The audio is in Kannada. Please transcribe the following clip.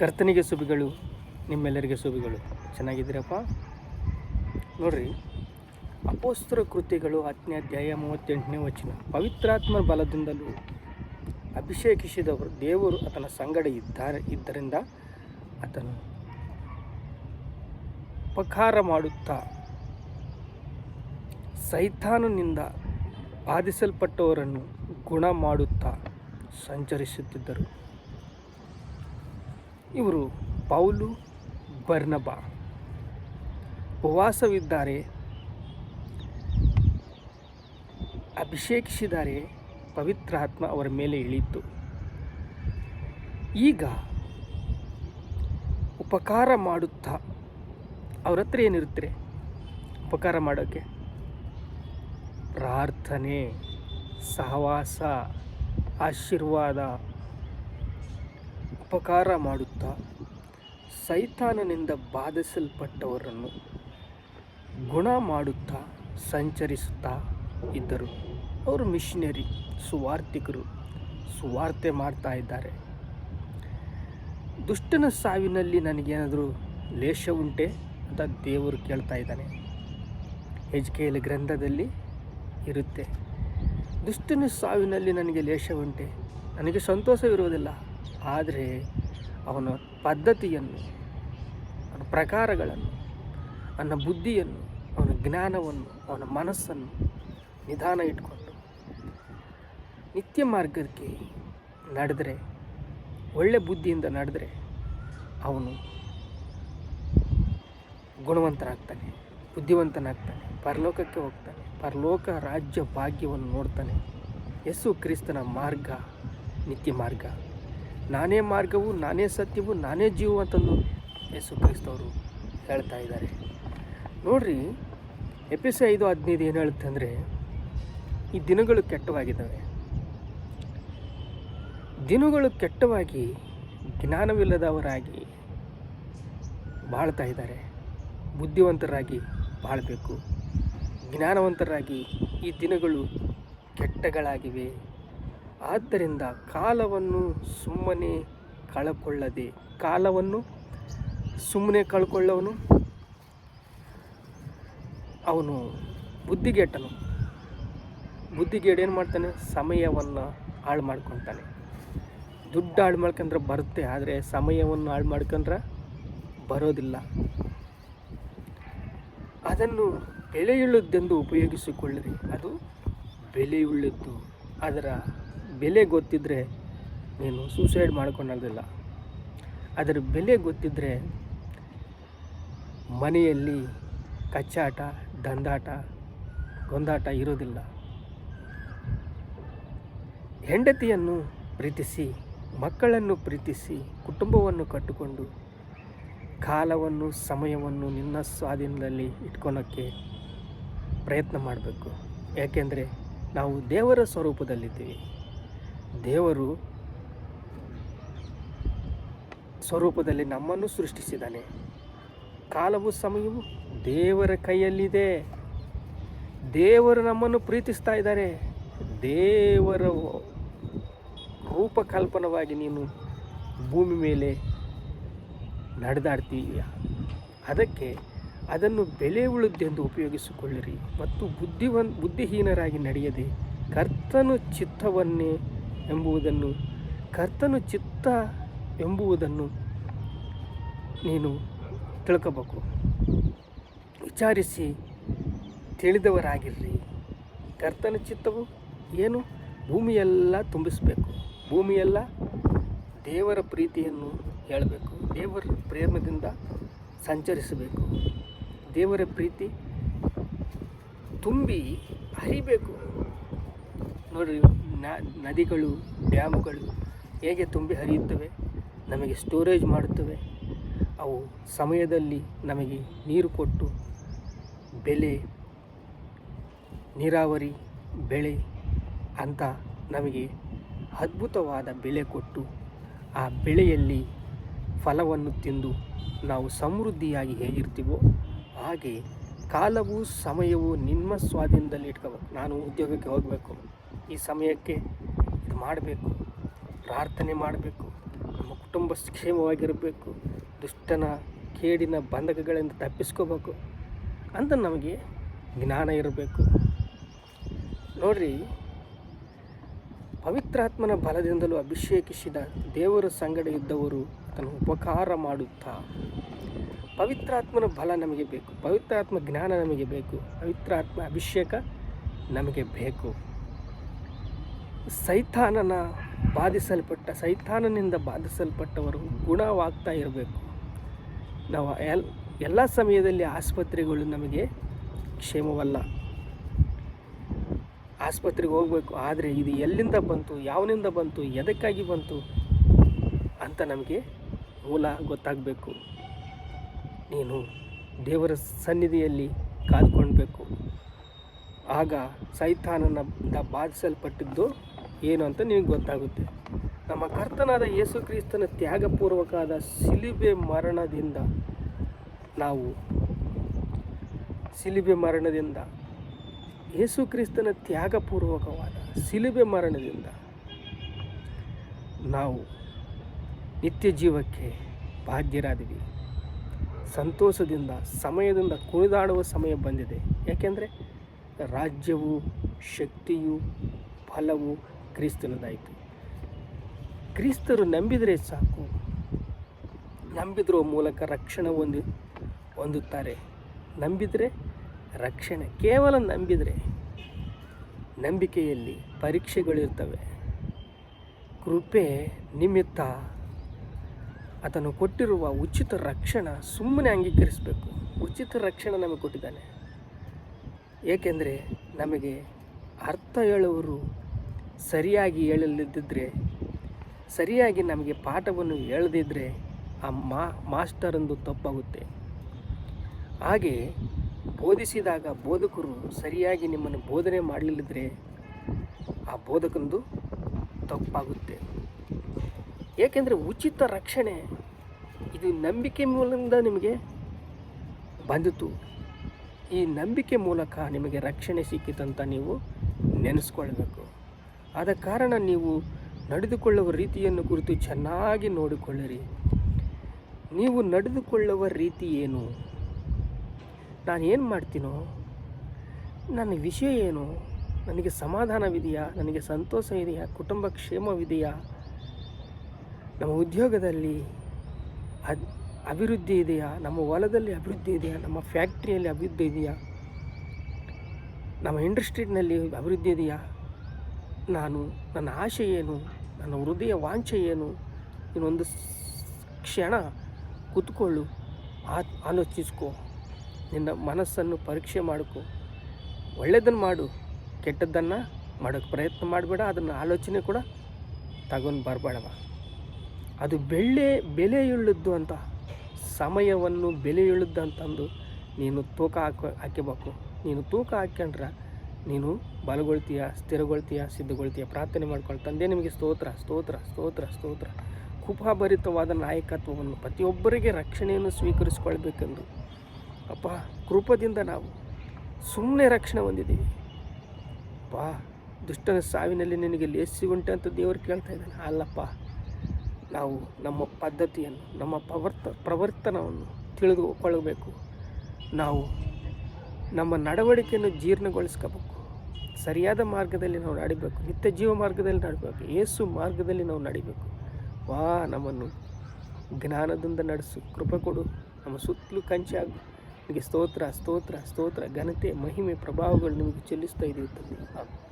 ಕರ್ತನಿಗೆ ಸುಬಿಗಳು ನಿಮ್ಮೆಲ್ಲರಿಗೆ ಸುಬಿಗಳು ಚೆನ್ನಾಗಿದ್ದೀರಪ್ಪ? ನೋಡ್ರಿ, ಅಪೋಸ್ತ್ರ ಕೃತಿಗಳು ಹತ್ತನೇ ಅಧ್ಯಾಯ ಮೂವತ್ತೆಂಟನೇ ವಚನ. ಪವಿತ್ರಾತ್ಮ ಬಲದಿಂದಲೂ ಅಭಿಷೇಕಿಸಿದವರು ದೇವರು ಆತನ ಸಂಗಡ ಇದ್ದಾರೆ, ಇದ್ದರಿಂದ ಆತನು ಉಪಕಾರ ಮಾಡುತ್ತಾ ಸೈತಾನನಿಂದ ಬಾಧಿಸಲ್ಪಟ್ಟವರನ್ನು ಗುಣ ಮಾಡುತ್ತಾ ಸಂಚರಿಸುತ್ತಿದ್ದರು. ಇವರು ಪೌಲು ಬರ್ನಬ. ಉಪವಾಸವಿದ್ದಾರೆ. ಅಭಿಷೇಕಿಸಿದ್ದಾರೆ. ಪವಿತ್ರಾತ್ಮ ಅವರ ಮೇಲೆ ಇಳಿತು ಈಗ ಉಪಕಾರ ಮಾಡುತ್ತಾ ಅವ್ರ ಹತ್ರ ಏನಿರುತ್ತೆ? ಉಪಕಾರ ಮಾಡೋಕ್ಕೆ? ಪ್ರಾರ್ಥನೆ, ಸಹವಾಸ, ಆಶೀರ್ವಾದ. ಉಪಕಾರ ಮಾಡುತ್ತಾ ಸೈತಾನನಿಂದ ಬಾಧಿಸಲ್ಪಟ್ಟವರನ್ನು ಗುಣ ಮಾಡುತ್ತಾ ಸಂಚರಿಸುತ್ತಾ ಇದ್ದರು. ಅವರು ಮಿಷನರಿ ಸುವಾರ್ತಿಕರು ಸುವಾರ್ತೆ ಮಾಡ್ತಾ ಇದ್ದಾರೆ. ದುಷ್ಟನ ಸಾವಿನಲ್ಲಿ ನನಗೇನಾದರೂ ಲೇಷ ಉಂಟೆ ಅಂತ ದೇವರು ಕೇಳ್ತಾ ಇದ್ದಾನೆ. ಹೆಜ್ಕೇಲ ಗ್ರಂಥದಲ್ಲಿ ಇರುತ್ತೆ, ದುಷ್ಟನ ಸಾವಿನಲ್ಲಿ ನನಗೆ ಲೇಷ ಉಂಟೆ, ನನಗೆ ಸಂತೋಷವಿರುವುದಿಲ್ಲ ಆದರೆ ಅವನ ಪದ್ಧತಿಯನ್ನು, ಅವನ ಪ್ರಕಾರಗಳನ್ನು, ಅವನ ಬುದ್ಧಿಯನ್ನು, ಅವನ ಜ್ಞಾನವನ್ನು, ಅವನ ಮನಸ್ಸನ್ನು ನಿಧಾನ ಇಟ್ಕೊಂಡು ನಿತ್ಯ ಮಾರ್ಗಕ್ಕೆ ನಡೆದರೆ, ಒಳ್ಳೆ ಬುದ್ಧಿಯಿಂದ ನಡೆದರೆ ಅವನು ಗುಣವಂತನಾಗ್ತಾನೆ, ಬುದ್ಧಿವಂತನಾಗ್ತಾನೆ, ಪರಲೋಕಕ್ಕೆ ಹೋಗ್ತಾನೆ, ಪರಲೋಕ ರಾಜ್ಯ ಭಾಗ್ಯವನ್ನು ನೋಡ್ತಾನೆ. ಯೇಸು ಕ್ರಿಸ್ತನ ಮಾರ್ಗ, ನಿತ್ಯ ಮಾರ್ಗ. ನಾನೇ ಮಾರ್ಗವು, ನಾನೇ ಸತ್ಯವು, ನಾನೇ ಜೀವ ಅಂತಂದು ಯೇಸು ಕ್ರೈಸ್ತವರು ಹೇಳ್ತಾ ಇದ್ದಾರೆ. ನೋಡ್ರಿ ಎಪಿಸ ಐದು ಹದಿನೈದು ಏನು ಹೇಳುತ್ತೆ ಅಂದರೆ, ಈ ದಿನಗಳು ಕೆಟ್ಟವಾಗಿದ್ದಾವೆ. ದಿನಗಳು ಕೆಟ್ಟವಾಗಿ ಜ್ಞಾನವಿಲ್ಲದವರಾಗಿ ಬಾಳ್ತಾ ಇದ್ದಾರೆ. ಬುದ್ಧಿವಂತರಾಗಿ ಬಾಳಬೇಕು. ಜ್ಞಾನವಂತರಾಗಿ ಈ ದಿನಗಳು ಕೆಟ್ಟಗಳಾಗಿವೆ. ಆದ್ದರಿಂದ ಕಾಲವನ್ನು ಸುಮ್ಮನೆ ಕಳ್ಕೊಳ್ಳದೆ, ಕಾಲವನ್ನು ಸುಮ್ಮನೆ ಕಳ್ಕೊಳ್ಳವನು ಅವನು ಬುದ್ಧಿಗೆಟ್ಟನು. ಬುದ್ಧಿಗೇಡು ಏನು ಮಾಡ್ತಾನೆ? ಸಮಯವನ್ನು ಹಾಳು ಮಾಡ್ಕೊತಾನೆ. ದುಡ್ಡು ಹಾಳು ಮಾಡ್ಕೊಂಡ್ರೆ ಬರುತ್ತೆ, ಆದರೆ ಸಮಯವನ್ನು ಹಾಳು ಮಾಡ್ಕೊಂಡ್ರೆ ಬರೋದಿಲ್ಲ. ಅದನ್ನು ಬೆಲೆಯುಳ್ಳದ್ದೆಂದು ಉಪಯೋಗಿಸಿಕೊಳ್ಳಿರಿ ಅದು ಬೆಲೆಯುಳ್ಳದ್ದು. ಅದರ ಬೆಲೆ ಗೊತ್ತಿದ್ದರೆ ನೀನು ಸೂಸೈಡ್ ಮಾಡ್ಕೊಳ್ಳೋದಿಲ್ಲ ಅದರ ಬೆಲೆ ಗೊತ್ತಿದ್ದರೆ ಮನೆಯಲ್ಲಿ ಕಚ್ಚಾಟ, ದಂದಾಟ, ಗೊಂದಾಟ ಇರೋದಿಲ್ಲ. ಹೆಂಡತಿಯನ್ನು ಪ್ರೀತಿಸಿ, ಮಕ್ಕಳನ್ನು ಪ್ರೀತಿಸಿ, ಕುಟುಂಬವನ್ನು ಕಟ್ಟಿಕೊಂಡು, ಕಾಲವನ್ನು, ಸಮಯವನ್ನು ನಿನ್ನ ಸ್ವಾಧೀನದಲ್ಲಿ ಇಟ್ಕೊಳ್ಳೋಕ್ಕೆ ಪ್ರಯತ್ನ ಮಾಡಬೇಕು. ಯಾಕೆಂದರೆ ನಾವು ದೇವರ ಸ್ವರೂಪದಲ್ಲಿದ್ದೀವಿ. ದೇವರು ಸ್ವರೂಪದಲ್ಲಿ ನಮ್ಮನ್ನು ಸೃಷ್ಟಿಸಿದ್ದಾನೆ. ಕಾಲವು ಸಮಯವು ದೇವರ ಕೈಯಲ್ಲಿದೆ. ದೇವರು ನಮ್ಮನ್ನು ಪ್ರೀತಿಸ್ತಾ ಇದ್ದಾರೆ ದೇವರ ರೂಪಕಲ್ಪನವಾಗಿ ನೀನು ಭೂಮಿ ಮೇಲೆ ನಡೆದಾಡ್ತೀಯ? ಅದಕ್ಕೆ ಅದನ್ನು ಬೆಲೆ ಉಳಿದೆಂದು ಉಪಯೋಗಿಸಿಕೊಳ್ಳಿರಿ. ಮತ್ತು ಬುದ್ಧಿವನ್ ಬುದ್ಧಿಹೀನರಾಗಿ ನಡೆಯದೆ ಕರ್ತನು ಚಿತ್ತವನ್ನೇ ಎಂಬುದನ್ನು ಕರ್ತನು ಚಿತ್ತ ಎಂಬುವುದನ್ನು ನೀನು ತಿಳ್ಕೋಬೇಕು. ವಿಚಾರಿಸಿ ತಿಳಿದವರಾಗಿರ್ರಿ. ಕರ್ತನ ಚಿತ್ತವು ಏನು? ಭೂಮಿಯೆಲ್ಲ ತುಂಬಿಸಬೇಕು. ಭೂಮಿಯೆಲ್ಲ ದೇವರ ಪ್ರೀತಿಯನ್ನು ಹೇಳಬೇಕು. ದೇವರ ಪ್ರೇಮದಿಂದ ಸಂಚರಿಸಬೇಕು. ದೇವರ ಪ್ರೀತಿ ತುಂಬಿ ಹರಿಬೇಕು. ನೋಡಿರಿ ನದಿಗಳು, ಡ್ಯಾಮ್ಗಳು ಹೇಗೆ ತುಂಬಿ ಹರಿಯುತ್ತವೆ, ನಮಗೆ ಸ್ಟೋರೇಜ್ ಮಾಡುತ್ತವೆ, ಅವು ಸಮಯದಲ್ಲಿ ನಮಗೆ ನೀರು ಕೊಟ್ಟು ಬೆಲೆ ನೀರಾವರಿ, ಬೆಳೆ ಅಂತ ನಮಗೆ ಅದ್ಭುತವಾದ ಬೆಳೆ ಕೊಟ್ಟು ಆ ಬೆಳೆಯಲ್ಲಿ ಫಲವನ್ನು ತಿಂದು ನಾವು ಸಮೃದ್ಧಿಯಾಗಿ ಹೇಗಿರ್ತೀವೋ ಹಾಗೆ ಕಾಲವು ಸಮಯವು ನಿಮ್ಮ ಸ್ವಾಧೀನದಲ್ಲಿ ಇಟ್ಕೋಬೇಕು ನಾನು ಉದ್ಯೋಗಕ್ಕೆ ಹೋಗಬೇಕು. ಈ ಸಮಯಕ್ಕೆ ಇದು ಮಾಡಬೇಕು, ಪ್ರಾರ್ಥನೆ ಮಾಡಬೇಕು, ನಮ್ಮ ಕುಟುಂಬ ಕ್ಷೇಮವಾಗಿರಬೇಕು, ದುಷ್ಟನ ಕೇಡಿನ ಬಂಧಕಗಳಿಂದ ತಪ್ಪಿಸ್ಕೋಬೇಕು ಅಂತ ನಮಗೆ ಜ್ಞಾನ ಇರಬೇಕು. ನೋಡ್ರಿ, ಪವಿತ್ರಾತ್ಮನ ಬಲದಿಂದಲೂ ಅಭಿಷೇಕಿಸಿದ ದೇವರ ಸಂಗಡ ಇದ್ದವರು ಅದನ್ನು ಉಪಕಾರ ಮಾಡುತ್ತಾ? ಪವಿತ್ರಾತ್ಮನ ಬಲ ನಮಗೆ ಬೇಕು, ಪವಿತ್ರಾತ್ಮ ಜ್ಞಾನ ನಮಗೆ ಬೇಕು, ಪವಿತ್ರಾತ್ಮ ಅಭಿಷೇಕ ನಮಗೆ ಬೇಕು. ಸೈತಾನನ ಬಾಧಿಸಲ್ಪಟ್ಟ, ಸೈತಾನನಿಂದ ಬಾಧಿಸಲ್ಪಟ್ಟವರು ಗುಣವಾಗ್ತಾ ಇರಬೇಕು. ನಾವು ಎಲ್, ಎಲ್ಲ ಸಮಯದಲ್ಲಿ ಆಸ್ಪತ್ರೆಗಳು ನಮಗೆ ಕ್ಷೇಮವಲ್ಲ. ಆಸ್ಪತ್ರೆಗೆ ಹೋಗಬೇಕು, ಆದರೆ ಇದು ಎಲ್ಲಿಂದ ಬಂತು, ಯಾವನಿಂದ ಬಂತು, ಎದಕ್ಕಾಗಿ ಬಂತು ಅಂತ ನಮಗೆ ಮೂಲ ಗೊತ್ತಾಗಬೇಕು. ನೀನು ದೇವರ ಸನ್ನಿಧಿಯಲ್ಲಿ ಕಾದ್ಕೊಳ್ಬೇಕು ಆಗ ಸೈತಾನನ ಬಾಧಿಸಲ್ಪಟ್ಟಿದ್ದು ಏನು ಅಂತ ನಿಮಗೆ ಗೊತ್ತಾಗುತ್ತೆ. ನಮ್ಮ ಕರ್ತನಾದ ಯೇಸು ಕ್ರಿಸ್ತನ ತ್ಯಾಗಪೂರ್ವಕವಾದ ಸಿಲಿಬೆ ಮರಣದಿಂದ ನಾವು ಸಿಲಿಬೆ ಮರಣದಿಂದ ಯೇಸು ಕ್ರಿಸ್ತನ ತ್ಯಾಗಪೂರ್ವಕವಾದ ಸಿಲಿಬೆ ಮರಣದಿಂದ ನಾವು ನಿತ್ಯ ಜೀವಕ್ಕೆ ಬಾಧ್ಯರಾದಿವಿ. ಸಂತೋಷದಿಂದ, ಸಮಯದಿಂದ ಕುಣಿದಾಡುವ ಸಮಯ ಬಂದಿದೆ. ಯಾಕೆಂದರೆ ರಾಜ್ಯವು, ಶಕ್ತಿಯು, ಫಲವು ಕ್ರಿಸ್ತನದಾಯಿತು ಕ್ರಿಸ್ತರು ನಂಬಿದರೆ ಸಾಕು. ನಂಬಿದ್ರ ಮೂಲಕ ರಕ್ಷಣೆ ಹೊಂದಿ, ಹೊಂದುತ್ತಾರೆ. ನಂಬಿದರೆ ರಕ್ಷಣೆ. ಕೇವಲ ನಂಬಿದರೆ ನಂಬಿಕೆಯಲ್ಲಿ ಪರೀಕ್ಷೆಗಳಿರ್ತವೆ. ಕೃಪೆ ನಿಮಿತ್ತ ಆತನು ಕೊಟ್ಟಿರುವ ಉಚಿತ ರಕ್ಷಣೆ ಸುಮ್ಮನೆ ಅಂಗೀಕರಿಸಬೇಕು. ಉಚಿತ ರಕ್ಷಣೆ ನಮಗೆ ಕೊಟ್ಟಿದ್ದಾನೆ. ಏಕೆಂದರೆ ನಮಗೆ ಅರ್ಥ ಹೇಳುವರು ಸರಿಯಾಗಿ ಹೇಳಲಿದ್ದಿದ್ರೆ, ಸರಿಯಾಗಿ ನಮಗೆ ಪಾಠವನ್ನು ಹೇಳದಿದ್ದರೆ ಆ ಮಾ, ಮಾಸ್ಟರಂದು ತಪ್ಪಾಗುತ್ತೆ. ಹಾಗೆ ಬೋಧಿಸಿದಾಗ ಬೋಧಕರು ಸರಿಯಾಗಿ ನಿಮ್ಮನ್ನು ಬೋಧನೆ ಮಾಡಲಿಲ್ಲದ್ರೆ ಆ ಬೋಧಕಂದು ತಪ್ಪಾಗುತ್ತೆ. ಏಕೆಂದರೆ ಉಚಿತ ರಕ್ಷಣೆ ಇದು ನಂಬಿಕೆ ಮೂಲದಿಂದ ನಿಮಗೆ ಬಂದಿತು. ಈ ನಂಬಿಕೆ ಮೂಲಕ ನಿಮಗೆ ರಕ್ಷಣೆ ಸಿಕ್ಕಿತಂತ ನೀವು ನೆನೆಸ್ಕೊಳ್ಬೇಕು. ಆದ ಕಾರಣ ನೀವು ನಡೆದುಕೊಳ್ಳುವ ರೀತಿಯನ್ನು ಕುರಿತು ಚೆನ್ನಾಗಿ ನೋಡಿಕೊಳ್ಳಿರಿ. ನೀವು ನಡೆದುಕೊಳ್ಳುವ ರೀತಿ ಏನು? ನಾನು ಏನು ಮಾಡ್ತೀನೋ? ನನ್ನ ವಿಷಯ ಏನು? ನನಗೆ ಸಮಾಧಾನವಿದೆಯಾ? ನನಗೆ ಸಂತೋಷ ಇದೆಯಾ? ಕುಟುಂಬ ಕ್ಷೇಮವಿದೆಯಾ? ನಮ್ಮ ಉದ್ಯೋಗದಲ್ಲಿ ಅದ್ ಅಭಿವೃದ್ಧಿ ಇದೆಯಾ? ನಮ್ಮ ಹೊಲದಲ್ಲಿ ಅಭಿವೃದ್ಧಿ ಇದೆಯಾ? ನಮ್ಮ ಫ್ಯಾಕ್ಟ್ರಿಯಲ್ಲಿ ಅಭಿವೃದ್ಧಿ ಇದೆಯಾ? ನಮ್ಮ ಇಂಡಸ್ಟ್ರಿನಲ್ಲಿ ಅಭಿವೃದ್ಧಿ ಇದೆಯಾ? ನಾನು ನನ್ನ ಆಶೆ ಏನು, ನನ್ನ ಹೃದಯ ವಾಂಛೆ ಏನು, ಇನ್ನೊಂದು ಕ್ಷಣ ಕೂತ್ಕೊಳ್ಳು ಆ ಆಲೋಚಿಸ್ಕೋ. ನಿನ್ನ ಮನಸ್ಸನ್ನು ಪರೀಕ್ಷೆ ಮಾಡಿಕೊ. ಒಳ್ಳೆಯದನ್ನು ಮಾಡು, ಕೆಟ್ಟದ್ದನ್ನು ಮಾಡೋಕ್ಕೆ ಪ್ರಯತ್ನ ಮಾಡಬೇಡ, ಅದನ್ನು ಆಲೋಚನೆ ಕೂಡ ತಗೊಂಡು ಬರಬೇಡವ. ಅದು ಬೆಳ್ಳೆ ಬೆಲೆಯುಳ್ಳದ್ದು ಅಂತ, ಸಮಯವನ್ನು ಬೆಲೆಯುಳ್ಳದ್ದು ಅಂತಂದು ನೀನು ತೂಕ ಹಾಕೋ, ಹಾಕಬೇಕು. ನೀನು ತೂಕ ಹಾಕ್ಯಂಡ್ರೆ ನೀನು ಬಲಗೊಳ್ತೀಯ, ಸ್ಥಿರಗೊಳ್ತೀಯ, ಸಿದ್ಧಗೊಳ್ತೀಯ? ಪ್ರಾರ್ಥನೆ ಮಾಡ್ಕೊಂಡು, ತಂದೆ ನಿಮಗೆ ಸ್ತೋತ್ರ ಸ್ತೋತ್ರ ಸ್ತೋತ್ರ ಸ್ತೋತ್ರ. ಕೃಪಾಭರಿತವಾದ ನಾಯಕತ್ವವನ್ನು ಪ್ರತಿಯೊಬ್ಬರಿಗೆ ರಕ್ಷಣೆಯನ್ನು ಸ್ವೀಕರಿಸಿಕೊಳ್ಬೇಕೆಂದು. ಅಪ್ಪ, ಕೃಪದಿಂದ ನಾವು ಸುಮ್ಮನೆ ರಕ್ಷಣೆ ಹೊಂದಿದ್ದೀವಿ. ಅಪ್ಪ, ದುಷ್ಟನ ಸಾವಿನಲ್ಲಿ ನಿನಗೆ ಲೇಸಿ ಉಂಟೆ ಅಂತ ದೇವರು ಕೇಳ್ತಾ ಇದ್ದಾನೆ. ಅಲ್ಲಪ್ಪ, ನಾವು ನಮ್ಮ ಪದ್ಧತಿಯನ್ನು, ನಮ್ಮ ಪ್ರವರ್ತ, ಪ್ರವರ್ತನವನ್ನು ತಿಳಿದುಕೊಳ್ಳಬೇಕು. ನಾವು ನಮ್ಮ ನಡವಳಿಕೆಯನ್ನು ಜೀರ್ಣಗೊಳಿಸ್ಕೋಬೇಕು. ಸರಿಯಾದ ಮಾರ್ಗದಲ್ಲಿ ನಾವು ನಡಿಬೇಕು. ನಿತ್ಯ ಜೀವ ಮಾರ್ಗದಲ್ಲಿ ನಡಬೇಕು. ಏಸು ಮಾರ್ಗದಲ್ಲಿ ನಾವು ನಡಿಬೇಕು. ವಾ, ನಮ್ಮನ್ನು ಜ್ಞಾನದಿಂದ ನಡೆಸು. ಕೃಪೆ ಕೊಡು. ನಮ್ಮ ಸುತ್ತಲೂ ಕಂಚಾಗು ನಿಮಗೆ ಸ್ತೋತ್ರ ಸ್ತೋತ್ರ ಸ್ತೋತ್ರ. ಘನತೆ, ಮಹಿಮೆ, ಪ್ರಭಾವಗಳು ನಿಮಗೆ ಚೆಲ್ಲಿಸ್ತಾ ಆಮೆನ್.